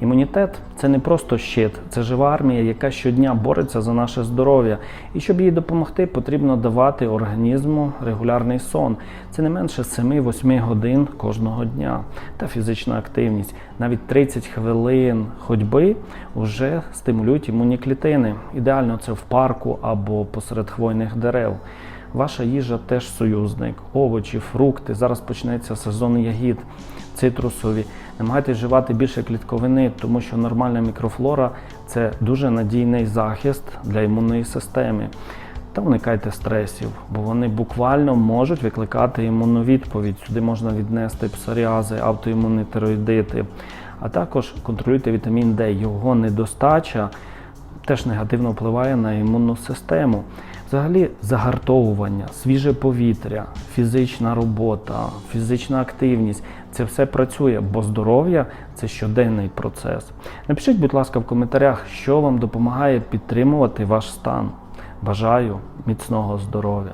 Імунітет це не просто щит, це жива армія, яка щодня бореться за наше здоров'я. І щоб їй допомогти, потрібно давати організму регулярний сон. Це не менше 7-8 годин кожного дня. Та фізична активність. Навіть 30 хвилин ходьби вже стимулюють імунні клітини. Ідеально це в парку або посеред хвойних дерев. Ваша їжа теж союзник, овочі, фрукти. Зараз почнеться сезон ягід, цитрусові. Намагайтесь вживати більше клітковини, тому що нормальна мікрофлора це дуже надійний захист для імунної системи. Та уникайте стресів, бо вони буквально можуть викликати імунну відповідь. Сюди можна віднести псоріази, автоімунні тироїдити. А також контролюйте вітамін Д. Його недостача теж негативно впливає на імунну систему. Взагалі, загартовування, свіже повітря, фізична робота, фізична активність це все працює, бо здоров'я це щоденний процес. Напишіть, будь ласка, в коментарях, що вам допомагає підтримувати ваш стан. Бажаю міцного здоров'я!